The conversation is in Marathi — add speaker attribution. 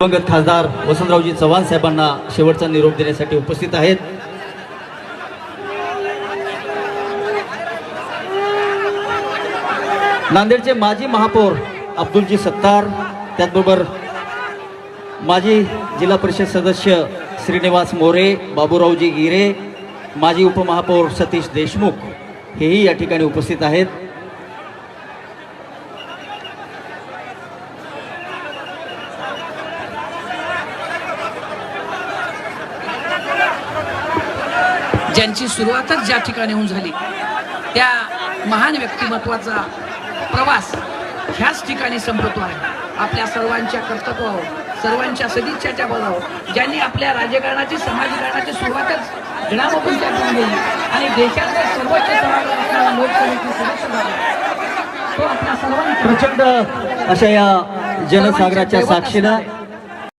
Speaker 1: दिवंगत खासदार वसंतरावजी चव्हाण साहेबांना शेवटचा निरोप देण्यासाठी उपस्थित आहेत. नांदेडचे माजी महापौर अब्दुलजी सत्तार त्याचबरोबर माजी जिल्हा परिषद सदस्य श्रीनिवास मोरे बाबूरावजी गिरे माजी उपमहापौर सतीश देशमुख हेही या ठिकाणी उपस्थित आहेत.
Speaker 2: ज्यांची सुरुवातच ज्या ठिकाणी होऊन झाली त्या महान व्यक्तिमत्वाचा प्रवास ह्याच ठिकाणी संपतो आहे. आपल्या सर्वांच्या कर्तव्यावर सर्वांच्या सदिच्छाच्या बळावर ज्यांनी आपल्या राजकारणाची समाजकारणाची सुरुवातच घडामोडून त्यातून गेली आणि देशाचे सर्वोच्च असणारा लोकसभेचे सदस्य झाले. तो आपल्या सर्वांचा
Speaker 1: प्रचंड अशा या जनसागराच्या साक्षीनं